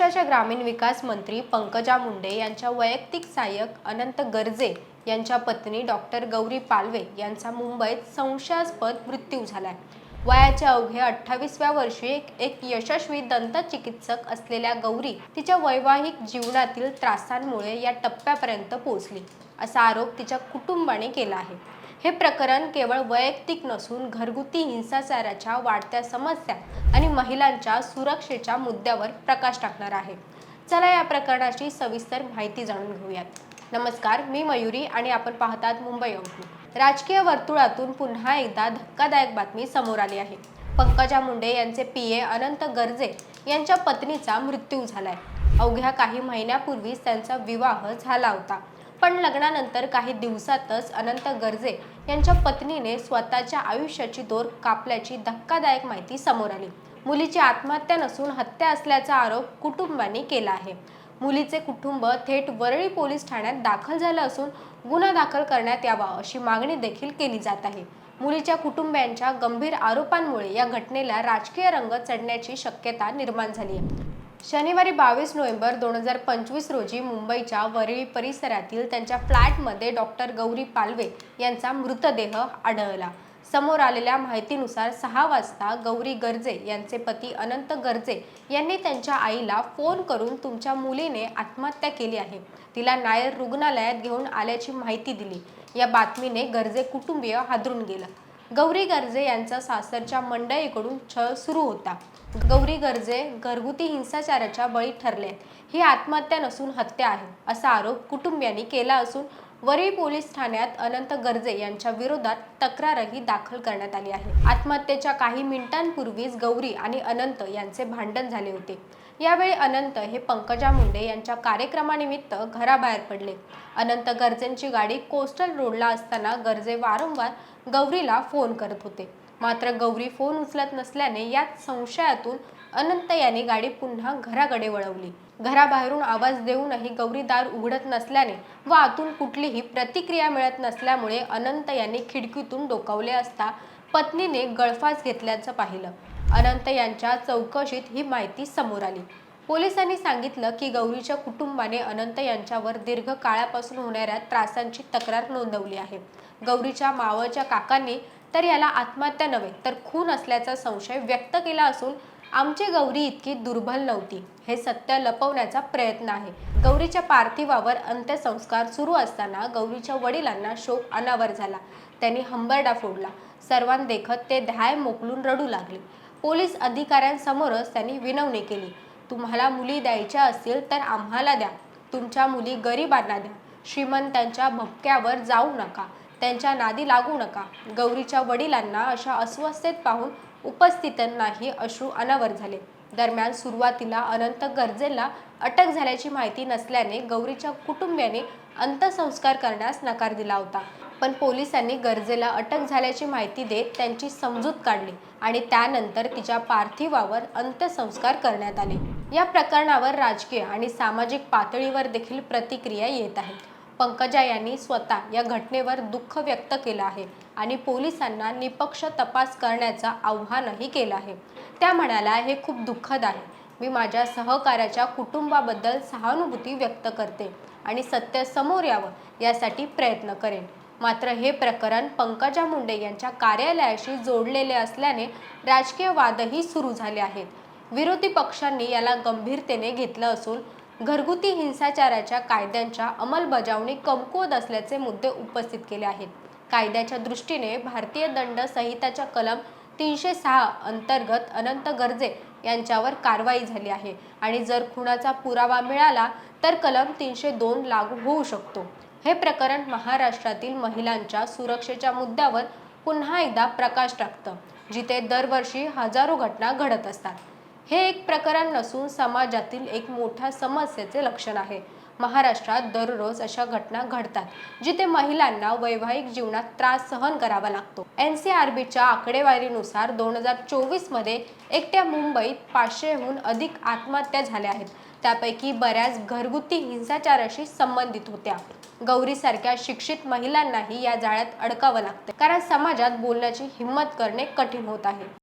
महाराष्ट्राच्या ग्रामीण विकास मंत्री पंकजा मुंडे यांच्या वैयक्तिक सहाय्यक अनंत गर्जे यांच्या पत्नी डॉक्टर गौरी पालवे यांचा मुंबईत संशयास्पद मृत्यू झालाय. वयाच्या अवघ्या अठ्ठावीसव्या वर्षी एक- एक यशस्वी दंतचिकित्सक असलेल्या गौरी तिच्या वैवाहिक जीवनातील त्रासांमुळे या टप्प्यापर्यंत पोहोचली असा आरोप तिच्या कुटुंबाने केला आहे. हे प्रकरण केवळ वैयक्तिक नसून घरगुती हिंसाचाराच्या वाढत्या समस्या आणि महिलांच्या सुरक्षेच्या मुद्द्यावर प्रकाश टाकणार आहे. चला या प्रकरणाची सविस्तर माहिती जाणून घेऊयात. नमस्कार मी मयुरी आणि आपण पाहतात मुंबई अंकू राजकीय वर्तुळातून पुन्हा एकदा धक्कादायक बातमी समोर आली आहे. पंकजा मुंडे यांचे पी ए अनंत गर्जे यांच्या पत्नीचा मृत्यू झालाय. अवघ्या काही महिन्यापूर्वीच त्यांचा विवाह झाला होता. पण लग्नानंतर काही दिवसातच अनंत गर्जे यांच्या पत्नीने स्वतःच्या आयुष्याची दोर कापल्याची धक्कादायक माहिती समोर आली. मुलीची आत्महत्या नसून हत्या असल्याचा आरोप कुटुंबाने केला आहे. मुलीचे कुटुंब थेट वरळी पोलीस ठाण्यात दाखल झालं असून गुन्हा दाखल करण्यात यावा अशी मागणी देखील केली जात आहे. मुलीच्या कुटुंबियांच्या गंभीर आरोपांमुळे या घटनेला राजकीय रंग चढण्याची शक्यता निर्माण झाली आहे. शनिवारी बावीस नोव्हेंबर दोन हजार पंचवीस रोजी मुंबईच्या वरळी परिसरातील त्यांच्या फ्लॅटमध्ये डॉक्टर गौरी पालवे यांचा मृतदेह आढळला. समोर आलेल्या माहितीनुसार सहा वाजता गौरी गर्जे यांचे पती अनंत गर्जे यांनी त्यांच्या आईला फोन करून तुमच्या मुलीने आत्महत्या केली आहे. तिला नायर रुग्णालयात घेऊन आल्याची माहिती दिली. या बातमीने गर्जे कुटुंबीय हादरून गेलं. गौरी गर्जे यांचा सासरच्या मंडळीकडून छळ सुरू होता. गौरी गर्जे घरगुती हिंसाचाराच्या बळी ठरले. ही आत्महत्या नसून हत्या आहे असा आरोप कुटुंबियांनी केला असून वरळी पोलीस ठाण्यात अनंत गर्जे यांच्या विरोधात तक्रारही दाखल करण्यात आली आहे. आत्महत्येच्या काही मिनिटांपूर्वीच गौरी आणि अनंत यांचे भांडण झाले होते. यावेळी अनंत हे पंकजा मुंडे यांच्या कार्यक्रमानिमित्त घराबाहेर पडले. अनंत गरजेंची गाडी कोस्टल रोडला असताना गरजे वारंवार गौरीला फोन करत होते. मात्र गौरी फोन उचलत नसल्याने याच संशयातून अनंत यांनी गाडी पुन्हा घराकडे वळवली. घराबाहेरून आवाज देऊनही गौरी दार उघडत नसल्याने व आतून कुठलीही प्रतिक्रिया मिळत नसल्यामुळे अनंत यांनी खिडकीतून डोकावले असता पत्नीने गळफास घेतल्याचं पाहिलं. अनंत यांच्या चौकशीत ही माहिती समोर आली. पोलिसांनी सांगितलं की गौरीच्या कुटुंबाने अनंत यांच्यावर दीर्घ काळापासून होणाऱ्या त्रासांची तक्रार नोंदवली आहे. गौरीच्या मावळच्या काकांनी तर याला आत्महत्या नव्हे तर खून असल्याचा संशय व्यक्त केला असून आमची गौरी इतकी दुर्बल नव्हती. हे सत्य लपवण्याचा प्रयत्न आहे. गौरीच्या पार्थिवावर अंत्यसंस्कार सुरू असताना गौरीच्या वडिलांना शोक अनावर झाला. त्यांनी हंबरडा फोडला. सर्वांदेखत ते ध्याय मोकलून रडू लागले. पोलीस अधिकाऱ्यांसमोरच त्यांनी विनवणी केली. तुम्हाला मुली द्यायच्या असतील तर आम्हाला द्या. तुमच्या मुली गरिबांना द्या. श्रीमंतांच्या भपक्यावर जाऊ नका. त्यांच्या नादी लागू नका. गौरीच्या वडिलांना अशा अस्वस्थेत पाहून उपस्थितांनाही अश्रू अनावर झाले. दरम्यान सुरुवातीला अनंत गर्जेला अटक झाल्याची माहिती नसल्याने गौरीच्या कुटुंबियाने अंत्यसंस्कार करण्यास नकार दिला होता. पण पोलिसांनी गरजेला अटक झाल्याची माहिती देत त्यांची समजूत काढली आणि त्यानंतर तिच्या पार्थिवावर अंत्यसंस्कार करण्यात आले. या प्रकरणावर राजकीय आणि सामाजिक पातळीवर देखील प्रतिक्रिया येत आहेत. पंकजा यांनी स्वतः या घटनेवर दुःख व्यक्त केलं आहे आणि पोलिसांना निपक्ष तपास करण्याचं आव्हानही केलं आहे. त्या म्हणाल्या हे खूप दुःखद आहे. मी माझ्या सहकार्याच्या कुटुंबाबद्दल सहानुभूती व्यक्त करते आणि सत्य समोर यावं यासाठी प्रयत्न करेन. मात्र हे प्रकरण पंकजा मुंडे यांच्या कार्यालयाशी जोडलेले असल्याने राजकीय वादही सुरू झाले आहेत. विरोधी पक्षांनी याला गंभीरतेने घेतलं असून घरगुती हिंसाचाराच्या कायद्यांच्या अंमलबजावणी कमकुवत असल्याचे मुद्दे उपस्थित केले आहेत. कायद्याच्या दृष्टीने भारतीय दंड संहिताच्या कलम तीनशे सहा अंतर्गत अनंत गर्जे यांच्यावर कारवाई झाली आहे आणि जर खुनाचा पुरावा मिळाला तर कलम तीनशे दोन लागू होऊ शकतो. हे प्रकरण महाराष्ट्रातील महिलांच्या सुरक्षेच्या मुद्द्यावर पुन्हा एकदा प्रकाश टाकतं जिथे दरवर्षी हजारो घटना घडत असतात. हे एक प्रकरण नसून समाजातील एक मोठ्या समस्येचे लक्षण आहे. महाराष्ट्रात दररोज अशा घटना घडतात जिथे महिलांना वैवाहिक जीवनात त्रास सहन करावा लागतो. एन सी आर बीच्या आकडेवारीनुसार दोन हजार चोवीसमध्ये एकट्या मुंबईत पाचशेहून अधिक आत्महत्या झाल्या आहेत. त्यापैकी बऱ्याच घरगुती हिंसाचाराशी संबंधित होत्या. गौरीसारख्या शिक्षित महिलांनाही या जाळ्यात अडकावं लागतं कारण समाजात बोलण्याची हिंमत करणे कठीण होत आहे.